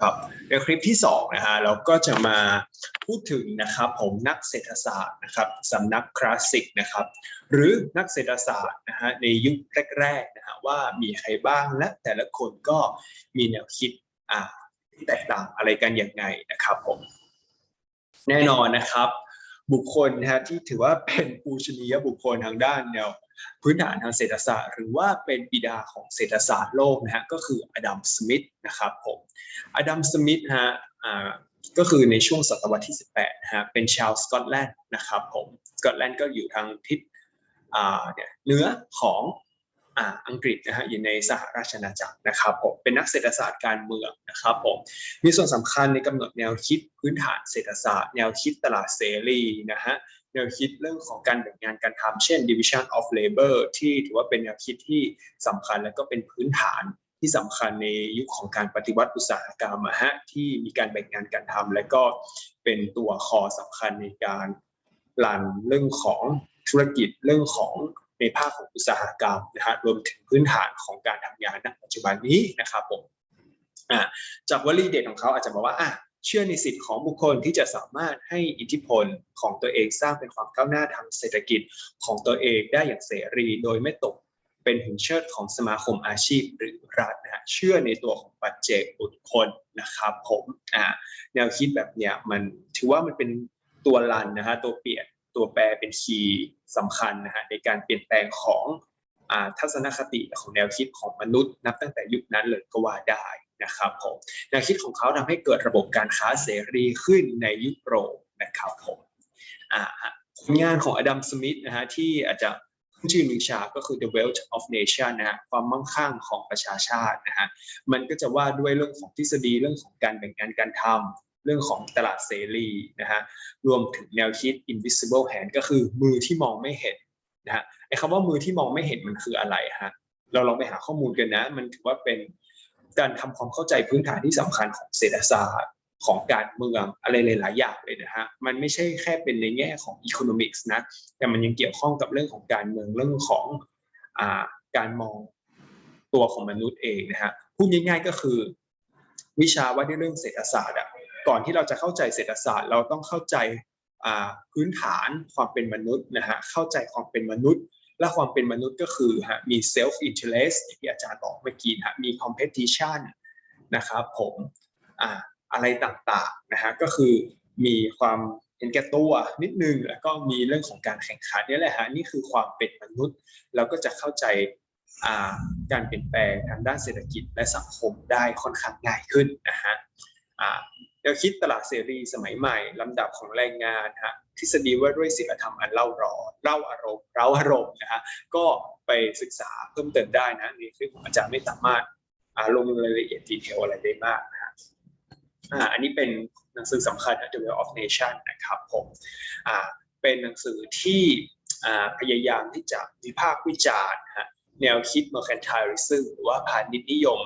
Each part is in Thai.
ครับในคลิปที่สองนะฮะเราก็จะมาพูดถึงนะครับผมนักเศรษฐศาสตร์นะครับสำนักคลาสสิกนะครับหรือนักเศรษฐศาสตร์นะฮะในยุคแรกๆนะฮะว่ามีใครบ้างและแต่ละคนก็มีแนวคิดอ่าที่แตกต่างอะไรกันอย่างไงนะครับผมแน่นอนนะครับ บุคคลนะฮะที่ถือว่าเป็นปูชนียบุคคลทางด้านแนว พื้นฐานทางเศรษฐศาสตร์ หรือว่าเป็นบิดาของเศรษฐศาสตร์โลกนะฮะก็คืออดัมสมิธนะครับผมอดัมสมิธฮะก็คือในช่วงศตวรรษที่ 18นะฮะเป็นชาวสกอตแลนด์นะครับผมสกอตแลนด์ก็อยู่ทางทิศเนี่ยเหนือของอ,อังกฤษนะฮะอยู่ในสหราชอาณาจักรนะครับผมเป็นนักเศรษฐศาสตร์การเมืองนะครับผมมีส่วนสำคัญในกำหนดแนวคิดพื้นฐานเศรษฐศาสตร์ แนวคิดตลาดเสรีนะฮะ แนวคิดเรื่องของการแบ่งงานการทำเช่น division of labor ที่ถือว่าเป็นแนวคิดที่สำคัญและก็เป็นพื้นฐานที่สำคัญในยุคของการปฏิวัติอุตสาหกรรมอะฮะที่มีการแบ่งงานการทำและก็เป็นตัวคอสำคัญในการรันเรื่องของธุรกิจเรื่องของในภาคของอุตสาหกรรมนะฮะรวมถึงพื้นฐานของการทำงานณปัจจุบันนี้นะครับผมจากวลีเด็ดของเขาอาจจะบอกว่าอะ เชื่อในสิทธิ์ของบุคคลที่จะสามารถให้อิทธิพลของตัวเองสร้างเป็นความก้าวหน้าทางเศรษฐกิจของตัวเองได้อย่างเสรีโดยไม่ตกเป็นหินเชิดของสมาคมอาชีพหรือรัฐนะฮะเชื่อในตัวของปัจเจกบุคคลนะครับผมอ่าแนวคิดแบบเนี้ยมันถือว่ามันเป็นตัวรันนะฮะตัวเปลี่ยนตัวแปรเป็นคีย์สำคัญนะฮะในการเปลี่ยนแปลงของอ่าทัศนคติของแนวคิดของมนุษย์นับตั้งแต่ยุคนั้นเลยก็ว่าได้ นะครับผมแนวคิดของเขาทำให้เกิดระบบการค้าเสรีขึ้นในยุโรปนะครับผมผลงานของอดัมสมิธนะฮะที่อาจจะชื่อลือชาก็คือ The Wealth of Nation นะฮะความมั่งคั่งของประชาชาตินะฮะมันก็จะว่าด้วยเรื่องของทฤษฎีเรื่องของการแบ่งงานการทำเรื่องของตลาดเสรีนะฮะรวมถึงแนวคิด invisible hand ก็คือมือที่มองไม่เห็นนะฮะไอ้คำว่ามือที่มองไม่เห็นมันคืออะไรฮะเราลองไปหาข้อมูลกันนะ มันถือว่าเป็น การทำความเข้าใจพื้นฐานที่สำคัญของเศรษฐศาสตร์ของการเมืองอะไรหลาย ๆ อย่างเลยนะฮะ มันไม่ใช่แค่เป็นในแง่ของ economics นะ แต่มันยังเกี่ยวข้องกับเรื่องของการเมืองเรื่องของอ่าการมองตัวของมนุษย์เองนะฮะ พูดง่าย ๆ ก็คือ วิชาว่าด้วยเรื่องเศรษฐศาสตร์อะ ก่อนที่เราจะเข้าใจเศรษฐศาสตร์ เราต้องเข้าใจพื้นฐานความเป็นมนุษย์นะฮะ เข้าใจความเป็นมนุษย์ และความเป็นมนุษย์ก็คือฮะมี self interest อย่างที่อาจารย์บอกเมื่อกี้ฮะมี competition นะครับผมอ่าอะไรต่างๆนะฮะก็คือมีความเห็นแก่ตัวนิดนึงแล้วก็มีเรื่องของการแข่งขันนี่แหละฮะนี่คือความเป็นมนุษย์ เราก็จะเข้าใจการเปลี่ยนแปลงทางด้านเศรษฐกิจและสังคมได้ค่อนข้างง่ายขึ้นนะฮะอ่าแนวคิดตลาดเสรีสมัยใหม่ลำดับของแรงงานฮะ ทฤษฎีว่าด้วยศีลธรรมอันเล่าร้อนเล่าอารมณ์เล่าอารมณ์นะฮะก็ไปศึกษาเพิ่มเติมได้นะนคลิปผมอาจารย์ไม่สามารถอ่าลงรายละเอียดดีเทลอะไรได้มากนะฮะอันนี้เป็นหนังสือสำคัญ The Way of Nation นะครับผมอ่าเป็นหนังสือที่พยายามที่จะวิพากษ์วิจารณ์แนวคิด mercantilism หรือว่าพาณิชย์นิยม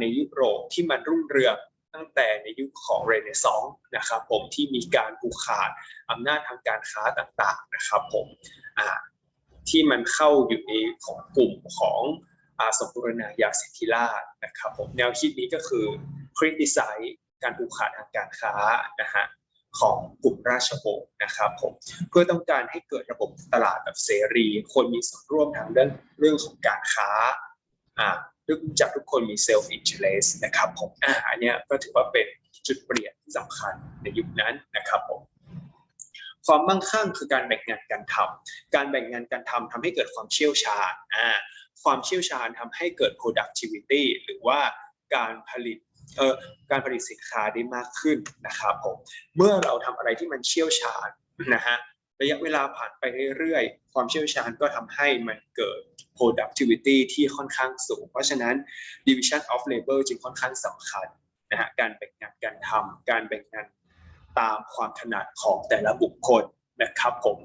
ในยุโรปที่มันรุ่งเรือง ตั้งแต่ในยุคของเรเนซองส์นะครับผมที่มีการผูกขาดอำนาจทางการค้าต่างๆนะครับผมที่มันเข้าอยู่ในของกลุ่มของอาสมบูรณาญาสิทธิราชนะครับผมแนวคิดนี้ก็คือ criticize การผูกขาดทางการค้านะฮะของกลุ่มราชวงศ์นะครับผมเพื่อต้องการให้เกิดระบบตลาดแบบเสรี คนมีส่วนร่วมทางเรื่องเรื่องของการค้าอ่า เนื่องจากทุกคนมี self interest นะครับผมอ่าอันเนี้ยก็ถือว่าเป็นจุดเปลี่ยนที่สำคัญในยุคนั้นนะครับผมความมั่งคั่งคือการแบ่งงานการทำการแบ่งงานการทำทำให้เกิดความเชี่ยวชาญอ่าความเชี่ยวชาญทำให้เกิด productivity หรือว่าการผลิตเอ่อการผลิตสินค้าได้มากขึ้นนะครับผมเมื่อเราทำอะไรที่มันเชี่ยวชาญนะฮะ ระยะเวลาผ่านไปเรื่อยๆ ความเชี่ยวชาญก็ทำให้มันเกิด productivity ที่ค่อนข้างสูง เพราะฉะนั้น division of labor จึงค่อนข้างสำคัญนะฮะการแบ่งงานการทำการแบ่งงานตามความถนัดของแต่ละบุคคลนะครับผม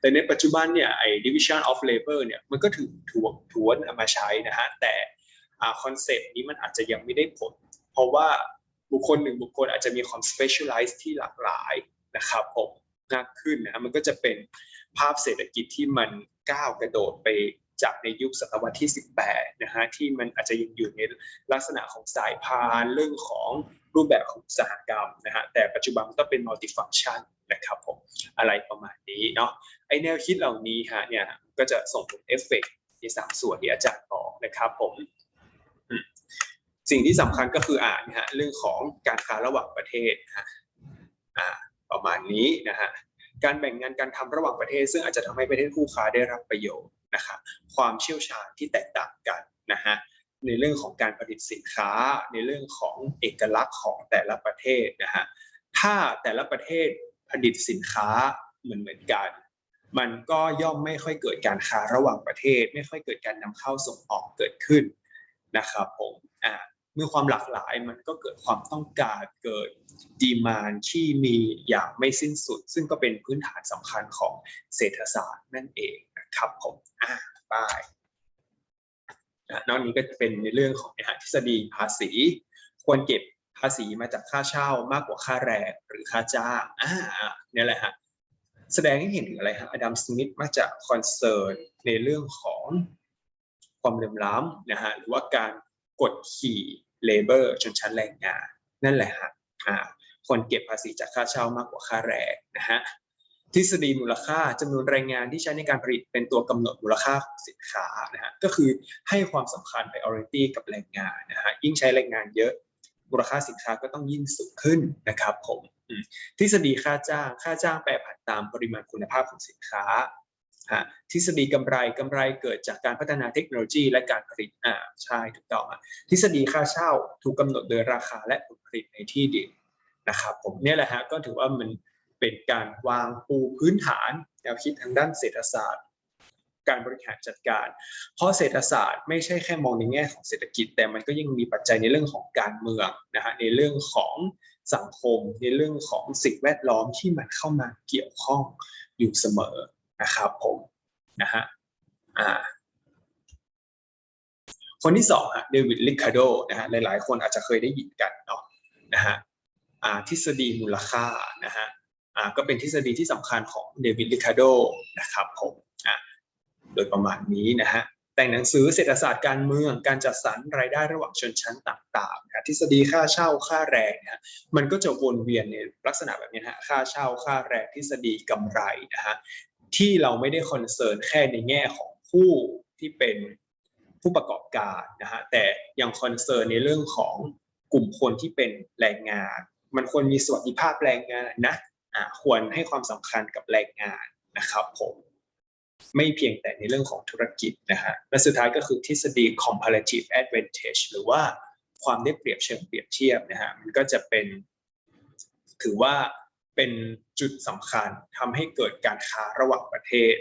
แต่ในปัจจุบันเนี่ยไอ้ division of labor เนี่ยมันก็ถือถือถวนเอามาใช้นะฮะแต่คอนเซปต์นี้มันอาจจะยังไม่ได้ผล เพราะว่าบุคคลหนึ่งบุคคลอาจจะมีความ specialize ที่หลากหลายนะครับผม มากขึ้นนะมันก็จะเป็นภาพเศรษฐกิจที่มันก้าวกระโดดไปจากในยุคศตวรรษที่ 18 นะฮะที่มันอาจจะยังอยู่ในลักษณะของสายพานเรื่องของรูปแบบของอุตสาหกรรมนะฮะแต่ปัจจุบันมันก็เป็น multifunction นะครับผมอะไรประมาณนี้เนาะไอแนวคิดเหล่านี้ฮะเนี่ยก็จะส่งผลเอฟเฟกต์ในสามส่วนที่อาจารย์บอกนะครับผมสิ่งที่สำคัญก็คืออ่านะฮะเรื่องของการค้าระหว่างประเทศนะฮะอ่า ประมาณนี้นะฮะการแบ่งงานการทำระหว่างประเทศ ซึ่งอาจจะทำให้ประเทศคู่ค้าได้รับประโยชน์นะครับความเชี่ยวชาญที่แตกต่างกันนะฮะในเรื่องของการผลิตสินค้า ในเรื่องของเอกลักษณ์ของแต่ละประเทศนะฮะถ้าแต่ละประเทศผลิตสินค้าเหมือนเหมือนกัน มันก็ย่อมไม่ค่อยเกิดการค้าระหว่างประเทศ ไม่ค่อยเกิดการนำเข้าส่งออกเกิดขึ้นนะครับผมอ่า มื่อความหลากหลายมันก็เกิดความต้องการเกิดดีมานที่มีอย่างไม่สิ้นสุด ซึ่งก็เป็นพื้นฐานสำคัญของเศรษฐศาสตร์นั่นเองนะครับผมอ่าไปอะนอกนี้ก็จะเป็นในเรื่องของนะฮะทฤษฎีภาษี ควรเก็บภาษีมาจากค่าเช่ามากกว่าค่าแรงหรือค่าจ้างอ่าเนี่ยแหละฮะแสดงให้เห็นถึงอะไรฮะอดัมสมิธมักจะคอนเซิร์นในเรื่องของความเหลื่อมล้ำนะฮะหรือว่าการกดขี่ เลเบอร์ชนชั้นแรงงานนั่นแหละฮะคนเก็บภาษีจากค่าเช่ามากกว่าค่าแรงนะฮะทฤษฎีมูลค่าจำนวนแรงงานที่ใช้ในการผลิตเป็นตัวกำหนดมูลค่าของสินค้านะฮะก็คือให้ความสำคัญ priority กับแรงงานนะฮะยิ่งใช้แรงงานเยอะมูลค่าสินค้าก็ต้องยิ่งสูงขึ้นนะครับผมทฤษฎีค่าจ้าง ค่าจ้างแปรผันตามปริมาณคุณภาพของสินค้า ฮะทฤษฎีกำไรกำไรเกิดจากการพัฒนาเทคโนโลยี และการผลิตอ่าใช่ถูกต้องทฤษฎีค่าเช่าถูกกำหนดโดยราคาและผลผลิตในที่ดินนะครับผมเนี่ยแหละฮะก็ถือว่ามันเป็นการวางปูพื้นฐานแนวคิดทางด้านเศรษฐศาสตร์ การบริหารจัดการ เพราะเศรษฐศาสตร์ไม่ใช่แค่มองในแง่ของเศรษฐกิจ แต่มันก็ยังมีปัจจัยในเรื่องของการเมืองนะฮะในเรื่องของสังคม ในเรื่องของสิ่งแวดล้อมที่มันเข้ามาเกี่ยวข้องอยู่เสมอ นะครับผมนะฮะอ่าคนที่สองฮะเดวิดลิคาโดนะฮะหลายๆ คนอาจจะเคยได้ยินกันเนาะนะฮะอ่าทฤษฎีมูลค่านะฮะอ่าก็เป็นทฤษฎีที่สำคัญของเดวิดลิคาโดนะครับผมอ่าโดยประมาณนี้นะฮะแต่งหนังสือเศรษฐศาสตร์การเมืองการจัดสรรรายได้ระหว่างชนชั้นต่างๆนะทฤษฎีค่าเช่าค่าแรงนะมันก็จะวนเวียนในลักษณะแบบนี้ฮะค่าเช่าค่าแรงทฤษฎีกำไรนะฮะ ที่เราไม่ได้คอนเซิร์นแค่ในแง่ของผู้ที่เป็นผู้ประกอบการนะฮะแต่ยังคอนเซิร์นในเรื่องของกลุ่มคนที่เป็นแรงงาน มันควรมีสวัสดิภาพแรงงานนะอ่าควรให้ความสำคัญกับแรงงานนะครับผมไม่เพียงแต่ในเรื่องของธุรกิจนะฮะและสุดท้ายก็คือทฤษฎี comparative advantage หรือว่าความได้เปรียบเชิงเปรียบเทียบนะฮะมันก็จะเป็นถือว่า เป็นจุดสำคัญทำให้เกิดการค้าระหว่างประเทศ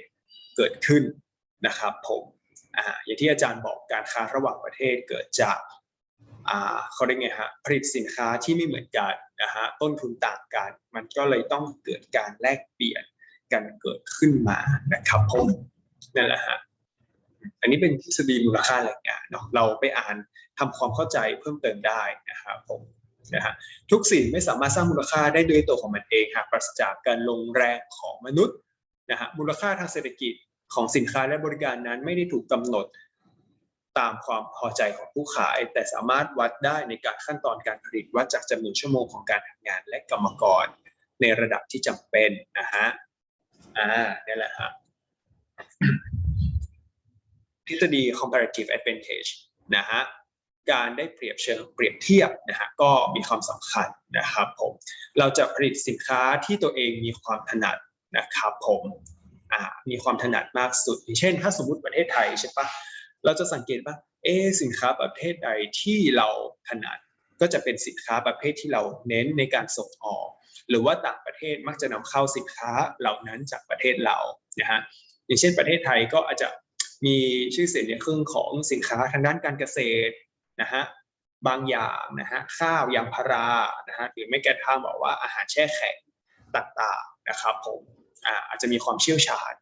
เกิดขึ้นนะครับผมออย่างที่อาจารย์บอกการค้าระหว่างประเทศเกิดจากเขาเรียกไงฮะผลิตสินค้าที่ไม่เหมือนกันนะฮะต้นทุนต่างกัน มันก็เลยต้องเกิดการแลกเปลี่ยนกันเกิดขึ้นมานะครับผมนั่นแหละฮะอันนี้เป็นทฤษฎีมูลค่าแรงงานเนาะเราไปอ่านทำความเข้าใจเพิ่มเติมได้นะครับผม นะฮะทุกสิ่งไม่สามารถสร้างมูลค่าได้ด้วยตัวของมันเองหากปราศจากการลงแรงของมนุษย์นะฮะมูลค่าทางเศรษฐกิจของสินค้าและบริการนั้นไม่ได้ถูกกำหนดตามความพอใจของผู้ขาย แต่สามารถวัดได้ในการขั้นตอนการผลิตวัดจากจำนวนชั่วโมงของการทำงานและกรรมกร ในระดับที่จำเป็นนะฮะอ่านี่แหละฮะทฤษฎี comparative advantage นะฮะ การได้เปรียบเชิงเปรียบเทียบนะฮะก็มีความสำคัญนะครับผมเราจะผลิตสินค้าที่ตัวเองมีความถนัดนะครับผมมีความถนัดมากสุดอย่างเช่น ถ้าสมมติประเทศไทยใช่ปะเราจะสังเกตว่าเออสินค้าประเภทใดที่เราถนัดก็จะเป็นสินค้าประเภทที่เราเน้นในการส่งออก หรือว่าต่างประเทศมักจะนำเข้าสินค้าเหล่านั้นจากประเทศเรานะฮะอย่างเช่น ประเทศไทยก็อาจจะมีชื่อเสียงในเรื่องของสินค้าทางด้านการเกษตร นะฮะบางอย่างนะฮะข้าวยางพารานะฮะหรือไม่กระทั่งบอกว่าอาหารแช่แข็งต่างๆนะครับผมอาจจะมีความเชี่ยวชาญ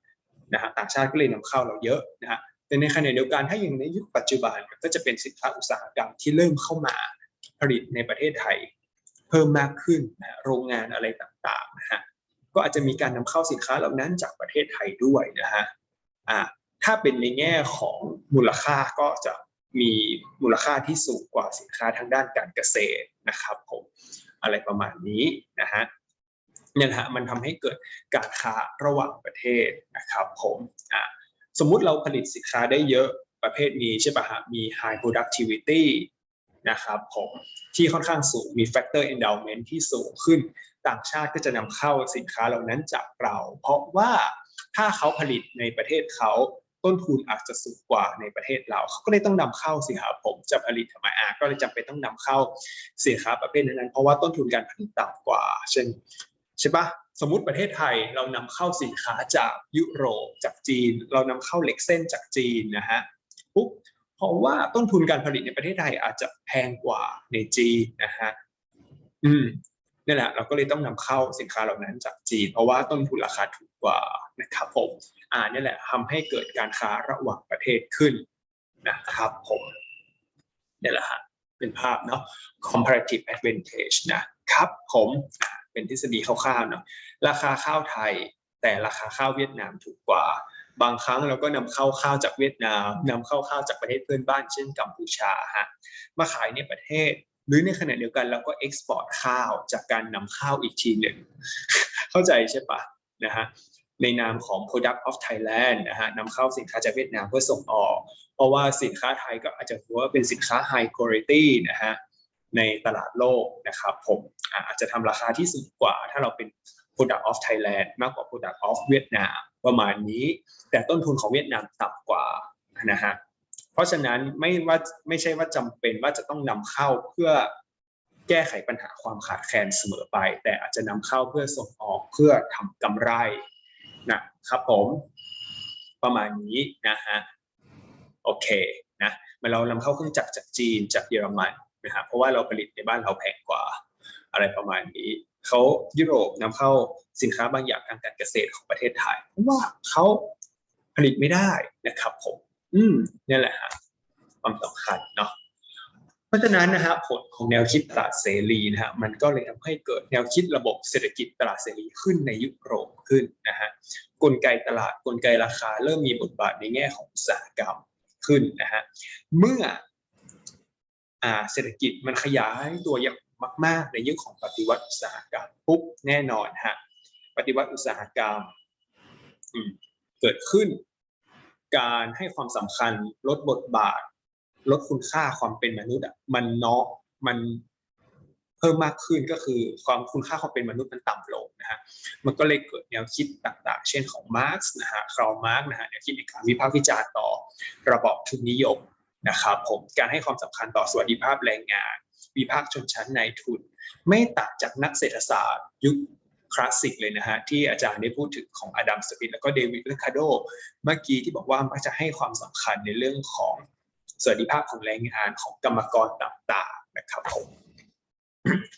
นะฮะต่างชาติก็เลยนำเข้าเราเยอะนะฮะแต่ในขณะเดียวกันถ้าอย่างในยุคปัจจุบันก็จะเป็นสินค้าอุตสาหกรรมที่เริ่มเข้ามาผลิตในประเทศไทย เพิ่มมากขึ้นนะโรงงานอะไรต่างๆนะฮะก็อาจจะมีการนำเข้าสินค้าเหล่านั้นจากประเทศไทยด้วยนะฮะอ่าถ้าเป็นในแง่ของมูลค่าก็จะ มีมูลค่าที่สูงกว่าสินค้าทางด้านการเกษตรนะครับผมอะไรประมาณนี้นะฮะเนี่ยนะฮะมันทำให้เกิดการค้าระหว่างประเทศนะครับผมอ่าสมมุติเราผลิตสินค้าได้เยอะประเภทนี้ใช่ปะฮะมี high productivity นะครับผมที่ค่อนข้างสูงมี factor endowment ที่สูงขึ้นต่างชาติก็จะนำเข้าสินค้าเหล่านั้นจากเรา เพราะว่าถ้าเขาผลิตในประเทศเขา ต้นทุนอาจจะสูงกว่าในประเทศเราเขาก็เลยต้องนำเข้าสินครับผมจะผลิตทำไมอะก็เลยจำเป็นต้องนำเข้าสินค้าประเภทนั้นๆเพราะว่าต้นทุนการผลิตต่ำกว่า เช่นใช่ปะสมมติประเทศไทยเรานำเข้าสินค้าจากยุโรปจากจีน เรานำเข้าเหล็กเส้นจากจีนนะฮะปุ๊บเพราะว่าต้นทุนการผลิตในประเทศไทยอาจจะแพงกว่าในจีนนะฮะอืม นี่แหละเราก็เลยต้องนำเข้าสินค้าเหล่านั้นจากจีน เพราะว่าต้นทุนราคาถูกกว่านะครับผมอ่านี่แหละทำให้เกิดการค้าระหว่างประเทศขึ้นนะครับผมนี่แหละฮะเป็นภาพเนาะ comparative advantage นะครับผมเป็นทฤษฎีคร่าวๆเนาะราคาข้าวไทย แต่ราคาข้าวเวียดนามถูกกว่า บางครั้งเราก็นำเข้าข้าวจากเวียดนามนำเข้าข้าวจากประเทศเพื่อนบ้านเช่นกัมพูชาฮะมาขายในประเทศ หรือในขณะเดียวกันเราก็เอ็กซ์พอร์ตข้าวจากการนำข้าวอีกทีหนึ่ง เข้าใจใช่ปะนะฮะในนามของ Product of Thailand นะฮะนำเข้าสินค้าจากเวียดนามเพื่อส่งออก เพราะว่าสินค้าไทยก็อาจจะถือว่าเป็นสินค้า High Quality นะฮะในตลาดโลกนะครับผมอาอาจจะทำราคาที่สูงกว่า ถ้าเราเป็น Product of Thailand มากกว่า Product of เวียดนามประมาณนี้ แต่ต้นทุนของเวียดนามต่ำกว่านะฮะ เพราะฉะนั้นไม่ว่าไม่ใช่ว่าจำเป็นว่าจะต้องนำเข้าเพื่อแก้ไขปัญหาความขาดแคลนเสมอไป แต่อาจจะนำเข้าเพื่อส่งออกเพื่อทำกำไรนะครับผมประมาณนี้นะฮะโอเคนะมื่อเรานำเข้าเครื่องจักรจากจีนจากเยอรมันนะฮะเพราะว่าเราผลิตในบ้านเราแพงกว่าอะไรประมาณนี้เขายุโรปนำเข้าสินค้าบางอย่างทางการเกษตรของประเทศไทยเพราะว่าเขาผลิตไม่ได้นะครับผม อืมนี่แหละฮะความสำคัญเนาะเพราะฉะนั้นนะฮะผลของแนวคิดตลาดเสรีนะฮะมันก็เลยทำให้เกิดแนวคิดระบบเศรษฐกิจตลาดเสรีขึ้นในยุโรปขึ้นนะฮะกลไกตลาดกลไกราคา เริ่มมีบทบาทในแง่ของอุตสาหกรรมขึ้นนะฮะเมื่ออ่าเศรษฐกิจมันขยายตัวอย่างมาก ๆ ในยุคของปฏิวัติอุตสาหกรรมปุ๊บแน่นอนฮะปฏิวัติอุตสาหกรรมอืมเกิดขึ้น การให้ความสำคัญ ลดบทบาท ลดคุณค่าความเป็นมนุษย์อะมันเนาะมันเพิ่มมากขึ้นก็คือความคุณค่าความเป็นมนุษย์มันต่ำลงนะฮะมันก็เลยเกิดแนวคิดต่างๆ เช่นของมาร์กส์นะฮะคาร์ลมาร์กนะฮะแนวคิดในการวิพากษ์วิจารณ์ต่อระบอบทุนนิยมนะครับผมการให้ความสำคัญต่อสวัสดิภาพแรงงาน วิพากษ์ชนชั้นนายทุน ไม่ต่างจากนักเศรษฐศาสตร์ ยุค คลาสสิกเลยนะฮะที่อาจารย์ได้พูดถึงของอดัมสมิธแล้วก็เดวิดเลคาโดเมื่อกี้ที่บอกว่ามักจะให้ความสำคัญในเรื่องของสวัสดิภาพของแรงงานของกรรมกรต่างๆนะครับผม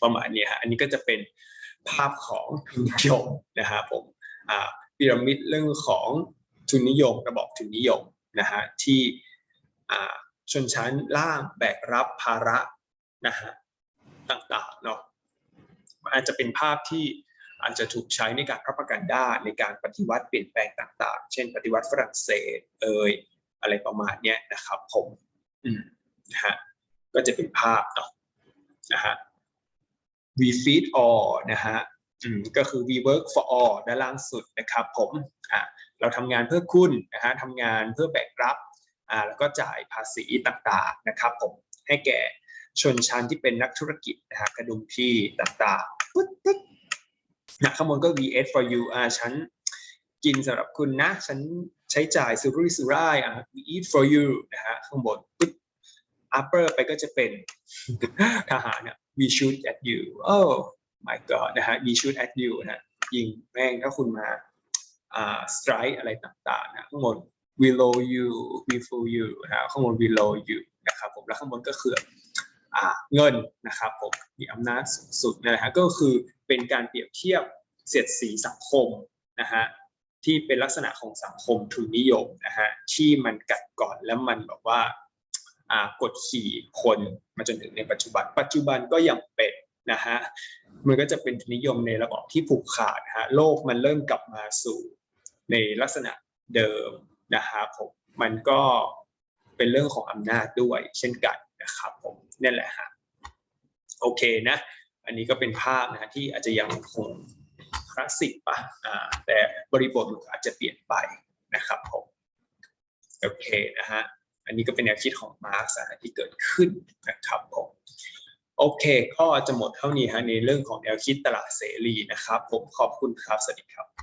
ประมาณนี้ฮะอันนี้ก็จะเป็นภาพของทุนนิยมนะฮะผมอ่าพีระมิดเรื่องของทุนนิยมระบอบทุนนิยมนะฮะที่อ่าชนชั้นล่างแบกรับภาระนะฮะต่างๆเนาะอาจจะเป็นภาพที่ อาจจะถูกใช้ในการรับประกันได้ในการปฏิวัติเปลี่ยนแปลงต่างๆ เช่น ปฏิวัติฝรั่งเศสเอ่ยอะไรประมาณเนี้ยนะครับผมอืมนะฮะก็จะเป็นภาพเนาะนะฮะ we feed all นะฮะอืมก็คือ we work for all ด้านล่างสุดนะครับผมอ่าเราทำงานเพื่อคุณนะฮะทำงานเพื่อแบกรับอ่าแล้วก็จ่ายภาษีต่างๆนะครับผมให้แก่ชนชั้นที่เป็นนักธุรกิจนะฮะกระดุมพี่ต่างๆปึ๊ดปึ๊ ดนะข้างบนก็ VS for you อ่าฉันกินสำหรับคุณนะ ฉันใช้จ่ายสุรุ่ยสุร่ายอ่า we eat for you นะฮะข้างบนปึ๊บ upper ไปก็จะเป็นทหารเนี่ย we shoot at you oh my god นะฮะ we shoot at you นะฮะยิงแม่งถ้าคุณมาอ่า strike อะไรต่างๆนะข้างบน below you before you นะข้างบน below you นะครับผมแล้วข้างบนก็คืออ่าเงินนะครับผมมีอำนาจสูงสุดนะฮะก็คือ เป็นการเปรียบเทียบเสียดสีสังคมนะฮะที่เป็นลักษณะของสังคมทุนนิยมนะฮะที่มันกัดก่อนแล้วมันแบบว่าากดขี่คนมาจนถึงในปัจจุบัน ปัจจุบันก็ยังเป็นนะฮะมันก็จะเป็นทุนนิยมในระบอบที่ผูกขาดนะฮะโลกมันเริ่มกลับมาสู่ในลักษณะเดิมนะครับผมมันก็เป็นเรื่องของอำนาจด้วยเช่นกันนะครับผมนั่นแหละฮะโอเคนะ อันนี้ก็เป็นภาพนะที่อาจจะยังคงคลาสสิกปะอ่าแต่บริบทมันอาจจะเปลี่ยนไปนะครับผมโอเคนะฮะอันนี้ก็เป็นแนวคิดของมาร์กส์นะที่เกิดขึ้นนะครับผมโอเคก็จะหมดเท่านี้ฮะในเรื่องของแนวคิดตลาดเสรีนะครับ ผมขอบคุณครับ สวัสดีครับ